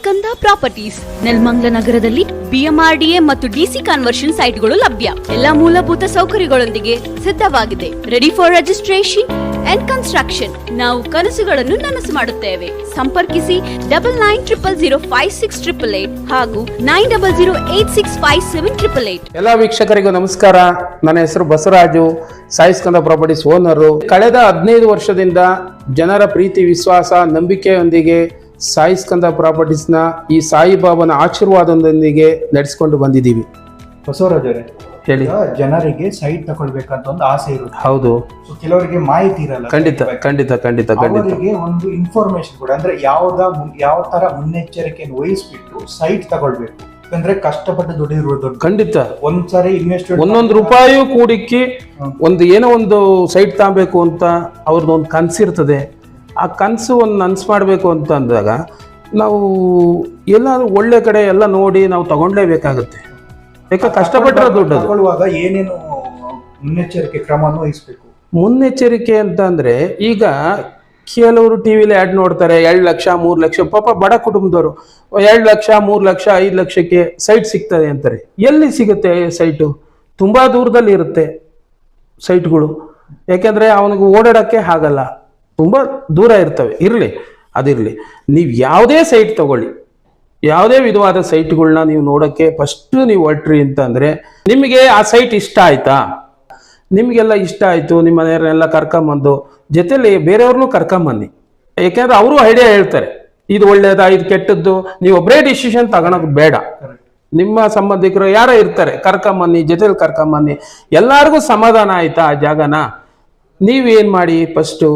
ಸ್ಕಂದ properties. Nelamangala ನಗರದಲ್ಲಿ BMRDA ಮತ್ತು DC conversion ಸೈಟ್ಗಳು ಲಭ್ಯ. ಎಲ್ಲ ಮೂಲಭೂತ ಸೌಕರ್ಯಗಳೊಂದಿಗೆ ಸಿದ್ಧವಾಗಿದೆ. Ready for registration and construction ನಾವು ಕನಸುಗಳನ್ನು ನನಸು ಮಾಡುತ್ತೇವೆ. ಸಂಪರ್ಕಿಸಿ double nine triple zero five six triple eight ಹಾಗೂ nine double zero eight six five seven triple eight ಎಲ್ಲ ವೀಕ್ಷಕರಿಗೂ ನಮಸ್ಕಾರ. ನನ್ನ ಹೆಸರು ಬಸವರಾಜು. Saiskanda properties owner. ಕಳೆದ ಹದಿನೈದು ವರ್ಷದಿಂದ ಜನರ ಪ್ರೀತಿ, ವಿಶ್ವಾಸ, ನಂಬಿಕೆಯೊಂದಿಗೆ ಸಾಯಿಸ್ಕಂದ ಪ್ರಾಪರ್ಟೀಸ್ನ ಈ ಸಾಯಿಬಾಬಾನ ಆಶೀರ್ವಾದದೊಂದಿಗೆ ನಡೆಸ್ಕೊಂಡು ಬಂದಿದ್ದೀವಿ. ಬಸವರಾಜರೇ ಹೇಳಿ. ಜನರಿಗೆ ಸೈಟ್ ತಗೊಳ್ಬೇಕಂತ ಒಂದು ಆಸೆ ಇರುತ್ತೆ. ಹೌದು. ಸೊ ಕೆಲವರಿಗೆ ಮಾಹಿತಿ ಇರಲ್ಲ ಖಂಡಿತ ಖಂಡಿತ ಖಂಡಿತ ಖಂಡಿತ. ಅವರಿಗೆ ಒಂದು ಇನ್ಫಾರ್ಮೇಶನ್ ಕೂಡ. ಅಂದ್ರೆ ಯಾವ್ದ ಯಾವ ತರ ಮುನ್ನೆಚ್ಚರಿಕೆಯನ್ನು ವಹಿಸ್ಬಿಟ್ಟು ಸೈಟ್ ತಗೊಳ್ಬೇಕು. ಯಾಕಂದ್ರೆ ಕಷ್ಟಪಟ್ಟು ದುಡಿರುವ ದುಡ್ಡು ಖಂಡಿತ. ಒಂದ್ಸರಿ ಇನ್ವೆಸ್ಟ್ ಒಂದೊಂದು ರೂಪಾಯಿಯೂ ಕೂಡಿಕ್ಕಿ ಒಂದು ಏನೋ ಒಂದು ಸೈಟ್ ತಗಬೇಕು ಅಂತ ಅವ್ರದ್ದು ಒಂದು ಕನಸಿರ್ತದೆ ಆ ಕನಸು ಒಂದು ನನಸು ಮಾಡಬೇಕು ಅಂತ ಅಂದಾಗ ನಾವು ಎಲ್ಲಾದರೂ ಒಳ್ಳೆ ಕಡೆ ಎಲ್ಲ ನೋಡಿ ನಾವು ತಗೊಂಡ್ಲೇಬೇಕಾಗುತ್ತೆ ಯಾಕೆ ಕಷ್ಟಪಟ್ಟರೆ ದೊಡ್ಡ ಅದು ತಗೊಳ್ಳುವಾಗ ಏನೇನು ಮುನ್ನೆಚ್ಚರಿಕೆ ಕ್ರಮ ವಹಿಸ್ಬೇಕು? ಮುನ್ನೆಚ್ಚರಿಕೆ ಅಂತ ಅಂದ್ರೆ ಈಗ ಕೆಲವರು ಟಿ ವಿಲಿ ಆ್ಯಡ್ ನೋಡ್ತಾರೆ ಎರಡು ಲಕ್ಷ ಮೂರು ಲಕ್ಷ ಪಾಪ ಬಡ ಕುಟುಂಬದವರು ಎರಡು ಲಕ್ಷ ಮೂರು ಲಕ್ಷ ಐದು ಲಕ್ಷಕ್ಕೆ ಸೈಟ್ ಸಿಗ್ತದೆ ಅಂತಾರೆ. ಎಲ್ಲಿ ಸಿಗುತ್ತೆ ಸೈಟು? ತುಂಬ ದೂರದಲ್ಲಿ ಇರುತ್ತೆ ಸೈಟ್ಗಳು. ಯಾಕೆಂದರೆ ಅವನಿಗೆ ಓಡಾಡೋಕ್ಕೆ ಆಗಲ್ಲ. ತುಂಬಾ ದೂರ ಇರ್ತವೆ. ಇರಲಿ, ಅದಿರಲಿ. ನೀವು ಯಾವುದೇ ಸೈಟ್ ತಗೊಳ್ಳಿ. ಯಾವುದೇ ವಿಧವಾದ ಸೈಟ್ಗಳನ್ನ ನೀವು ನೋಡೋಕ್ಕೆ ಫಸ್ಟ್ ನೀವು ಹೊರಟ್ರಿ ಅಂತಂದರೆ ನಿಮಗೆ ಆ ಸೈಟ್ ಇಷ್ಟ ಆಯಿತಾ? ನಿಮಗೆಲ್ಲ ಇಷ್ಟ ಆಯಿತು, ನಿಮ್ಮ ಮನೆಯವ್ರನ್ನೆಲ್ಲ ಕರ್ಕೊಂಬಂದು, ಜೊತೆಲಿ ಬೇರೆಯವ್ರನ್ನೂ ಕರ್ಕೊಂಬನ್ನಿ. ಯಾಕೆಂದ್ರೆ ಅವರು ಐಡಿಯಾ ಹೇಳ್ತಾರೆ. ಇದು ಒಳ್ಳೇದಾ, ಇದು ಕೆಟ್ಟದ್ದು? ನೀವು ಒಬ್ಬರೇ ಡಿಸಿಷನ್ ತಗೊಳಕ್ ಬೇಡ. ನಿಮ್ಮ ಸಂಬಂಧಿಕರು ಯಾರೋ ಇರ್ತಾರೆ, ಕರ್ಕೊಂಬನ್ನಿ, ಜೊತೆಲಿ ಕರ್ಕೊಂಬನ್ನಿ. ಎಲ್ಲರಿಗೂ ಸಮಾಧಾನ ಆಯ್ತಾ ಆ ಜಾಗನ? ನೀವೇನು ಮಾಡಿ ಫಸ್ಟು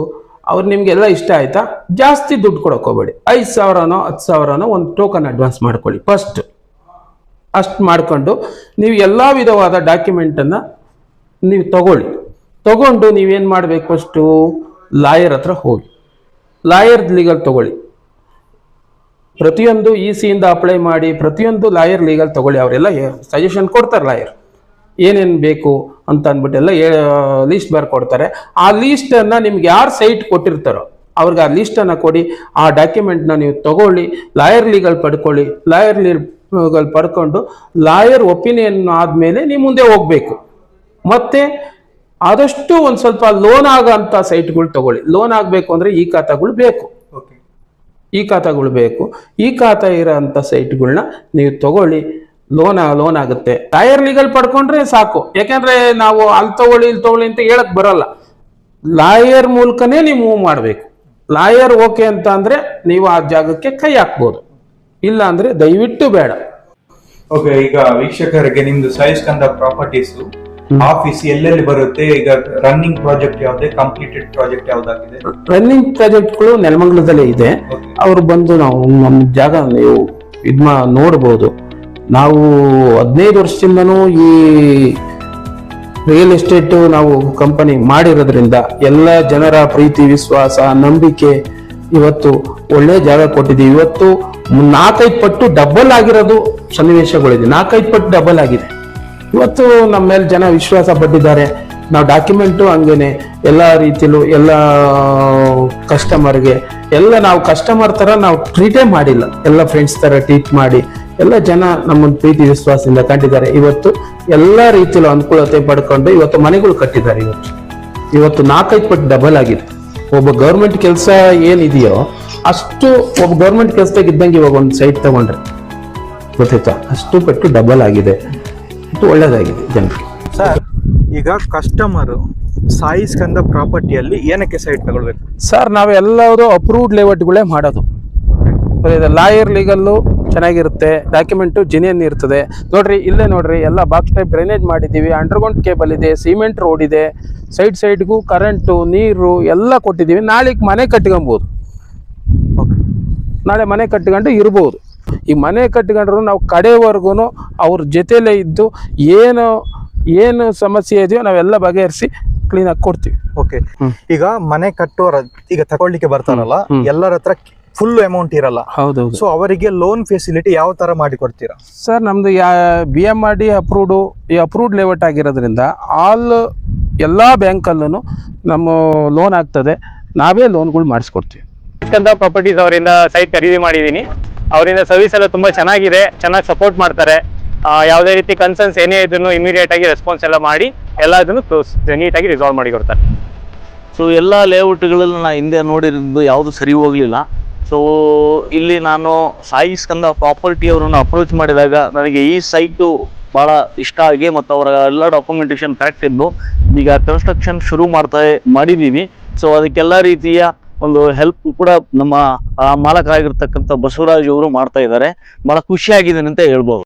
ಅವ್ರು ನಿಮ್ಗೆಲ್ಲ ಇಷ್ಟ ಆಯ್ತಾ? ಜಾಸ್ತಿ ದುಡ್ಡು ಕೊಡೋಕೆ ಐದು ಸಾವಿರನೋ, ಹತ್ತು ಸಾವಿರನೋ ಒಂದು ಟೋಕನ್ ಅಡ್ವಾನ್ಸ್ ಮಾಡ್ಕೊಳ್ಳಿ ಫಸ್ಟ್ ಅಷ್ಟು ಮಾಡಿಕೊಂಡು ನೀವು ಎಲ್ಲ ವಿಧವಾದ ಡಾಕ್ಯುಮೆಂಟನ್ನು ನೀವು ತಗೊಳ್ಳಿ. ತಗೊಂಡು ನೀವೇನು ಮಾಡಬೇಕು ಫಸ್ಟು ಲಾಯರ್ ಹತ್ರ ಹೋಗಿ. ಲಾಯರ್ ಲೀಗಲ್ ತಗೊಳ್ಳಿ. ಪ್ರತಿಯೊಂದು ಇ ಸಿಯಿಂದ ಅಪ್ಲೈ ಮಾಡಿ, ಪ್ರತಿಯೊಂದು ಲಾಯರ್ ಲೀಗಲ್ ತಗೊಳ್ಳಿ. ಅವರೆಲ್ಲ ಸಜೆಷನ್ ಕೊಡ್ತಾರೆ ಲಾಯರ್. ಏನೇನು ಬೇಕು ಅಂತ ಅಂದ್ಬಿಟ್ಟೆಲ್ಲ ಲೀಸ್ಟ್ ಬರ್ಕೊಡ್ತಾರೆ ಆ ಲೀಸ್ಟನ್ನು ನಿಮ್ಗೆ ಯಾರು ಸೈಟ್ ಕೊಟ್ಟಿರ್ತಾರೋ ಅವ್ರಿಗೆ ಆ ಲೀಸ್ಟನ್ನು ಕೊಡಿ ಆ ಡಾಕ್ಯುಮೆಂಟ್ನ ನೀವು ತಗೊಳ್ಳಿ ಲಾಯರ್ ಲೀಗಲ್ ಪಡ್ಕೊಳ್ಳಿ ಲಾಯರ್ ಲೀಗಲ್ ಪಡ್ಕೊಂಡು ಲಾಯರ್ ಒಪಿನಿಯನ್ ಆದಮೇಲೆ ನೀವು ಮುಂದೆ ಹೋಗಬೇಕು. ಮತ್ತೆ ಆದಷ್ಟು ಒಂದು ಸ್ವಲ್ಪ ಲೋನ್ ಆಗಂತ ಸೈಟ್ಗಳು ತಗೊಳ್ಳಿ. ಲೋನ್ ಆಗಬೇಕು ಅಂದರೆ ಈ ಖಾತಾಗಳು ಬೇಕು. ಓಕೆ ಈ ಖಾತಾಗಳು ಬೇಕು. ಈ ಖಾತಾ ಇರೋಂಥ ಸೈಟ್ಗಳನ್ನ ನೀವು ತಗೊಳ್ಳಿ. ಲೋನ್ ಲೋನ್ ಆಗುತ್ತೆ. ಟೈರ್ ಲೀಗಲ್ ಪಡ್ಕೊಂಡ್ರೆ ಸಾಕು. ಯಾಕಂದ್ರೆ ನಾವು ಅಲ್ಲಿ ತಗೊಳ್ಳಿ ಇಲ್ಲಿ ತಗೊಳ್ಳಿ ಅಂತ ಹೇಳಕ್ ಬರಲ್ಲ. ಲಾಯರ್ ಮೂಲಕನೇ ನೀವು ಮೂವ್ ಮಾಡಬೇಕು. ಲಾಯರ್ ಓಕೆ ಅಂತ ಅಂದ್ರೆ ನೀವು ಆ ಜಾಗಕ್ಕೆ ಕೈ ಹಾಕ್ಬೋದು. ಇಲ್ಲ ಅಂದ್ರೆ ದಯವಿಟ್ಟು ಬೇಡ. ಓಕೆ ಈಗ ವೀಕ್ಷಕರಿಗೆ ನಿಮ್ದು ಸಾಯಿಸ್ಕಂದ ಪ್ರಾಪರ್ಟೀಸ್ ಆಫೀಸ್ ಎಲ್ಲೆಲ್ಲಿ ಬರುತ್ತೆ? ಈಗ ರನ್ನಿಂಗ್ ಪ್ರಾಜೆಕ್ಟ್ ಯಾವ್ದೇ ಕಂಪ್ಲೀಟೆಡ್ ಪ್ರಾಜೆಕ್ಟ್ ಯಾವ್ದಾಗಿದೆ? ರನ್ನಿಂಗ್ ಪ್ರಾಜೆಕ್ಟ್ಗಳು ನೆಲಮಂಗಲದಲ್ಲೇ ಇದೆ. ಅವ್ರು ಬಂದು ನಾವು ನಮ್ಮ ಜಾಗ ನೀವು ಇದ್ ನೋಡಬಹುದು ನೋಡ್ಬೋದು. ನಾವು ಹದಿನೈದು ವರ್ಷದಿಂದನೂ ಈ ರಿಯಲ್ ಎಸ್ಟೇಟ್ ನಾವು ಕಂಪನಿ ಮಾಡಿರೋದ್ರಿಂದ ಎಲ್ಲ ಜನರ ಪ್ರೀತಿ, ವಿಶ್ವಾಸ, ನಂಬಿಕೆ ಇವತ್ತು ಒಳ್ಳೆ ಜಾಗ ಕೊಟ್ಟಿದ್ದೀವಿ. ಇವತ್ತು ನಾಲ್ಕೈದು ಪಟ್ಟು ಡಬಲ್ ಆಗಿರೋದು ಸನ್ನಿವೇಶಗಳಿದೆ. ನಾಲ್ಕೈದು ಪಟ್ಟು ಡಬಲ್ ಆಗಿದೆ. ಇವತ್ತು ನಮ್ಮ ಮೇಲೆ ಜನ ವಿಶ್ವಾಸ ಪಟ್ಟಿದ್ದಾರೆ. ನಾವು ಡಾಕ್ಯುಮೆಂಟು ಹಂಗೇನೆ ಎಲ್ಲ ರೀತಿಲೂ ಎಲ್ಲ ಕಸ್ಟಮರ್ಗೆ ಎಲ್ಲ ನಾವು ಕಸ್ಟಮರ್ ಥರ ನಾವು ಟ್ರೀಟೇ ಮಾಡಿಲ್ಲ. ಎಲ್ಲ ಫ್ರೆಂಡ್ಸ್ ಥರ ಟ್ರೀಟ್ ಮಾಡಿ, ಎಲ್ಲ ಜನ ನಮ್ಮನ್ನು ಪ್ರೀತಿ, ವಿಶ್ವಾಸದಿಂದ ಕಂಡಿದ್ದಾರೆ. ಇವತ್ತು ಎಲ್ಲ ರೀತಿಲೂ ಅನುಕೂಲತೆ ಪಡ್ಕೊಂಡು ಇವತ್ತು ಮನೆಗಳು ಕಟ್ಟಿದ್ದಾರೆ ಇವತ್ತು. ಇವತ್ತು ನಾಲ್ಕೈದು ಪಟ್ಟು ಡಬಲ್ ಆಗಿದೆ. ಒಬ್ಬ ಗೌರ್ಮೆಂಟ್ ಕೆಲಸ ಏನಿದೆಯೋ ಅಷ್ಟು ಒಬ್ಬ ಗೌರ್ಮೆಂಟ್ ಕೆಲಸದಾಗ ಇದ್ದಂಗೆ ಇವಾಗ ಒಂದು ಸೈಟ್ ತಗೊಂಡ್ರೆ. ಗೊತ್ತಾಯ್ತಾ? ಅಷ್ಟು ಪಟ್ಟು ಡಬಲ್ ಆಗಿದೆ. ಒಳ್ಳೇದಾಗಿದೆ ಜನರಿಗೆ. ಸರ್ ಈಗ ಕಸ್ಟಮರ್ ಸಾಯಿಸ್ಕಂದ ಪ್ರಾಪರ್ಟಿಯಲ್ಲಿ ಏನಕ್ಕೆ ಸೈಟ್ ತಗೊಳ್ಬೇಕು? ಸರ್ ನಾವೆಲ್ಲರೂ ಅಪ್ರೂವ್ಡ್ ಲೇಔಟ್ಗಳೇ ಮಾಡೋದು. ಲಾಯರ್ ಲೀಗಲ್ಲು ಚೆನ್ನಾಗಿರುತ್ತೆ ಡಾಕ್ಯುಮೆಂಟು ಜಿನಿಯನ್ ಇರ್ತದೆ. ನೋಡ್ರಿ ಇಲ್ಲೇ ನೋಡ್ರಿ ಎಲ್ಲ ಬಾಕ್ಸ್ ಟೈಪ್ ಡ್ರೈನೇಜ್ ಮಾಡಿದ್ದೀವಿ ಅಂಡರ್ಗ್ರೌಂಡ್ ಕೇಬಲ್ ಇದೆ ಸಿಮೆಂಟ್ ರೋಡ್ ಇದೆ ಸೈಡ್ ಸೈಡ್ಗೂ ಕರೆಂಟು ನೀರು ಎಲ್ಲ ಕೊಟ್ಟಿದ್ದೀವಿ. ನಾಳೆಗೆ ಮನೆ ಕಟ್ಕೊಬೋದು. ನಾಳೆ ಮನೆ ಕಟ್ಕೊಂಡು ಇರ್ಬೋದು. ಈ ಮನೆ ಕಟ್ಕೊಂಡ್ರು ನಾವು ಕಡೆವರೆಗೂ ಅವ್ರ ಜೊತೆಲೇ ಇದ್ದು ಏನು ಏನು ಸಮಸ್ಯೆ ಇದೆಯೋ ನಾವೆಲ್ಲ ಬಗೆಹರಿಸಿ ಕ್ಲೀನ್ ಆಗಿ ಕೊಡ್ತೀವಿ. ಓಕೆ ಈಗ ಮನೆ ಕಟ್ಟೋರ ಈಗ ತಗೊಳ್ಳಿಕ್ಕೆ ಬರ್ತಾರಲ್ಲ. ಎಲ್ಲರ ಹತ್ರ ಫುಲ್ ಅಮೌಂಟ್ ಇರಲ್ಲ. ಹೌದೌದು. ಸೊ ಅವರಿಗೆ ಲೋನ್ ಫೆಸಿಲಿಟಿ ಯಾವ ತರ ಮಾಡಿ ಕೊಡ್ತೀರಾ? ಸರ್ ನಮ್ದು ಯಾ B M R D approved ಈ ಅಪ್ರೂವ್ಡ್ ಲೇಔಟ್ ಆಗಿರೋದ್ರಿಂದ ಆಲ್ ಎಲ್ಲ ಬ್ಯಾಂಕಲ್ಲೂ ನಮ್ಮ ಲೋನ್ ಆಗ್ತದೆ. ನಾವೇ ಲೋನ್ಗಳು ಮಾಡಿಸ್ಕೊಡ್ತೀವಿ. ಸ್ಕಂದ ಪ್ರಾಪರ್ಟೀಸ್ ಅವರಿಂದ ಸೈಟ್ ಖರೀದಿ ಮಾಡಿದ್ದೀನಿ. ಅವರಿಂದ ಸರ್ವಿಸ್ ಎಲ್ಲ ತುಂಬಾ ಚೆನ್ನಾಗಿದೆ ಚೆನ್ನಾಗಿ ಸಪೋರ್ಟ್ ಮಾಡ್ತಾರೆ. ಯಾವುದೇ ರೀತಿ ಕನ್ಸರ್ನ್ಸ್ ಏನೇ ಇದನ್ನು ಇಮಿಡಿಯೇಟ್ ಆಗಿ ರೆಸ್ಪಾನ್ಸ್ ಎಲ್ಲ ಮಾಡಿ ಎಲ್ಲ ಎಲ್ಲದನ್ನು ನೀಟಾಗಿ ರಿಸಾಲ್ವ್ ಮಾಡಿ ಕೊಡ್ತಾರೆ. ಸೊ ಎಲ್ಲ ಲೇಔಟ್ಗಳಲ್ಲಿ ನಾನು ಹಿಂದೆ ನೋಡಿರೋದು ಯಾವುದು ಸರಿ ಹೋಗಲಿಲ್ಲ. ಸೊ ಇಲ್ಲಿ ನಾನು ಸಾಯಿ ಸ್ಕಂದ ಪ್ರಾಪರ್ಟಿ ಅವರನ್ನು ಅಪ್ರೋಚ್ ಮಾಡಿದಾಗ ನನಗೆ ಈ ಸೈಟು ಭಾಳ ಇಷ್ಟ ಆಗಿ ಮತ್ತು ಅವರ ಎಲ್ಲ ಡಾಕ್ಯುಮೆಂಟೇಶನ್ ಕರೆಕ್ಟ್ ಇದ್ದು, ಈಗ ಕನ್ಸ್ಟ್ರಕ್ಷನ್ ಶುರು ಮಾಡ್ತಾ ಮಾಡಿದ್ದೀವಿ ಸೊ ಅದಕ್ಕೆಲ್ಲ ರೀತಿಯ ಒಂದು ಹೆಲ್ಪ್ ಕೂಡ ನಮ್ಮ ಮಾಲಕರಾಗಿರ್ತಕ್ಕಂಥ ಬಸವರಾಜ್ ಅವರು ಮಾಡ್ತಾ ಇದ್ದಾರೆ. ಭಾಳ ಖುಷಿಯಾಗಿದ್ದೀನಿ ಅಂತ ಹೇಳ್ಬೋದು.